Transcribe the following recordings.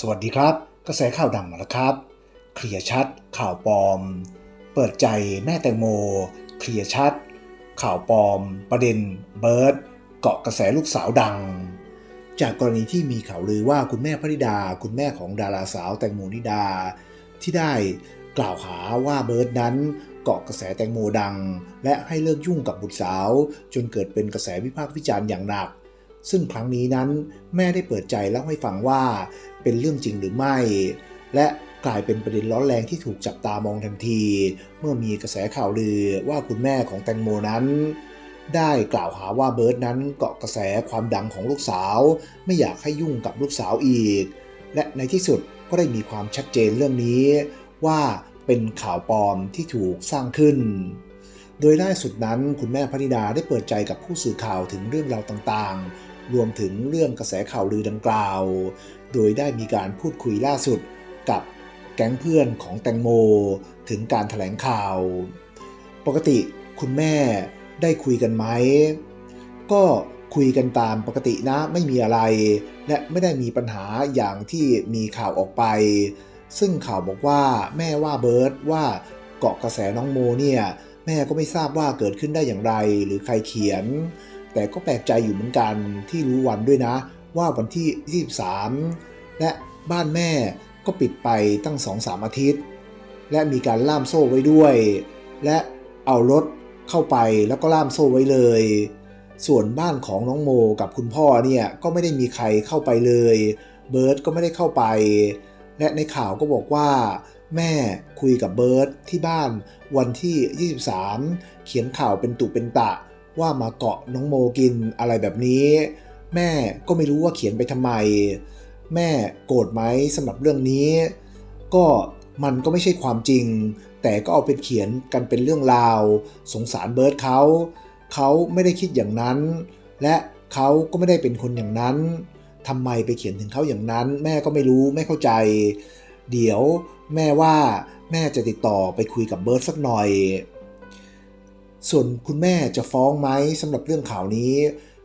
สวัสดีครับ กระแสข่าวดังมาแล้วครับ เคลียร์ชัด ข่าวปลอม เปิดใจแม่แตงโม เคลียร์ชัด ข่าวปลอม ประเด็นเบิร์ดเกาะกระแสลูกสาวดัง จากกรณีที่มีข่าวลือว่าคุณแม่พนิดา คุณแม่ของดาราสาวแตงโมนิดา ที่ได้กล่าวหาว่าเบิร์ดนั้นเกาะกระแสแตงโมดัง และให้เลิกยุ่งกับบุตรสาว จนเกิดเป็นกระแสวิพากษ์วิจารณ์อย่างหนัก ซึ่งครั้งนี้นั้นแม่ได้เปิดใจเล่าให้ฟังว่าเป็นเรื่องจริงหรือไม่ และกลายเป็นประเด็นร้อนแรงที่ถูกจับตามองทันที เมื่อมีกระแสข่าวลือว่าคุณแม่ของแตงโมนั้น ได้กล่าวหาว่าเบิร์ดนั้นเกาะกระแสความดังของลูกสาว ไม่อยากให้ยุ่งกับลูกสาวอีก และในที่สุดก็ได้มีความชัดเจนเรื่องนี้ ว่าเป็นข่าวปลอมที่ถูกสร้างขึ้น โดยล่าสุดนั้นคุณแม่พนิดาได้เปิดใจกับผู้สื่อข่าวถึงเรื่องราวต่างๆ รวมถึงเรื่องกระแสข่าวลือดังกล่าว โดยได้มีการพูดคุยล่าสุดกับแก๊งเพื่อนของแตงโม ถึงการถแถลงข่าว ปกติคุณแม่ได้คุยกันไหม ก็คุยกันตามปกตินะไม่มีอะไร และไม่ได้มีปัญหาอย่างที่มีข่าวออกไป ซึ่งข่าวบอกว่าแม่ว่าเบิร์ตว่าเกาะกระแสน้องโมเนี่ย แม่ก็ไม่ทราบว่าเกิดขึ้นได้อย่างไรหรือใครเขียน แต่ก็แปลกใจอยู่เหมือนกันที่รู้วันด้วยนะ ว่าวันที่ 23 และบ้านแม่ก็ปิดไปตั้ง 2-3 อาทิตย์ และมีการล่ามโซ่ไว้ด้วย และเอารถเข้าไปแล้วก็ล่ามโซ่ไว้เลย ส่วนบ้านของน้องโมกับคุณพ่อเนี่ยก็ไม่ได้มีใครเข้าไปเลย เบิร์ตก็ไม่ได้เข้าไป และในข่าวก็บอกว่า แม่คุยกับเบิร์ตที่บ้านวันที่ 23 เขียนข่าวเป็นตุเป็นตะ ว่ามาเกาะน้องโมกินอะไรแบบนี้ แม่ก็ไม่รู้ว่าเขียนไปทำไม แม่โกรธไหมสำหรับเรื่องนี้ ก็มันก็ไม่ใช่ความจริง แต่ก็เอาเป็นเขียนกันเป็นเรื่องราว สงสารเบิร์ตเขา เขาไม่ได้คิดอย่างนั้น และเขาก็ไม่ได้เป็นคนอย่างนั้นทำไมไปเขียนถึงเขาอย่างนั้น แม่ก็ไม่รู้ไม่เข้าใจ เดี๋ยวแม่ว่าแม่จะติดต่อไปคุยกับเบิร์ตสักหน่อย ส่วนคุณแม่จะฟ้องไหมสำหรับเรื่องข่าวนี้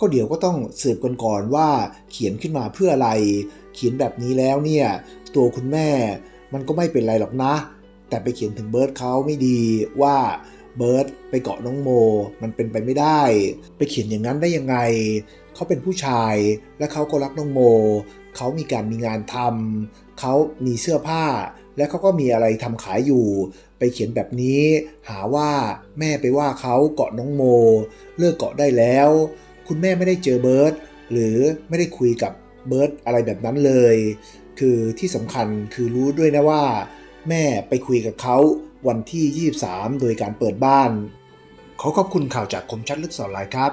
ก็เดี๋ยวก็ต้องสืบกันก่อนว่าเขียนขึ้นมาเพื่ออะไร เขียนแบบนี้แล้วเนี่ยตัวคุณแม่มันก็ไม่เป็นไรหรอกนะ แต่ไปเขียนถึงเบิร์ดเขาไม่ดีว่าเบิร์ดไปเกาะน้องโม มันเป็นไปไม่ได้ ไปเขียนอย่างนั้นได้ยังไง เขาเป็นผู้ชายและเขาก็รักน้องโม เขามีการมีงานทำเขามีเสื้อผ้า และเขาก็มีอะไรทำขายอยู่ ไปเขียนแบบนี้ หาว่าแม่ไปว่าเขาเกาะน้องโม เลิกเกาะได้แล้ว คุณแม่ไม่ได้เจอเบิร์ดหรือไม่ได้คุยกับเบิร์ดอะไรแบบนั้นเลย คือที่สำคัญคือรู้ด้วยนะว่า แม่ไปคุยกับเขาวันที่ 23 โดยการเปิดบ้าน ขอขอบคุณข่าวจากคมชัดลึกสอนไลน์ครับ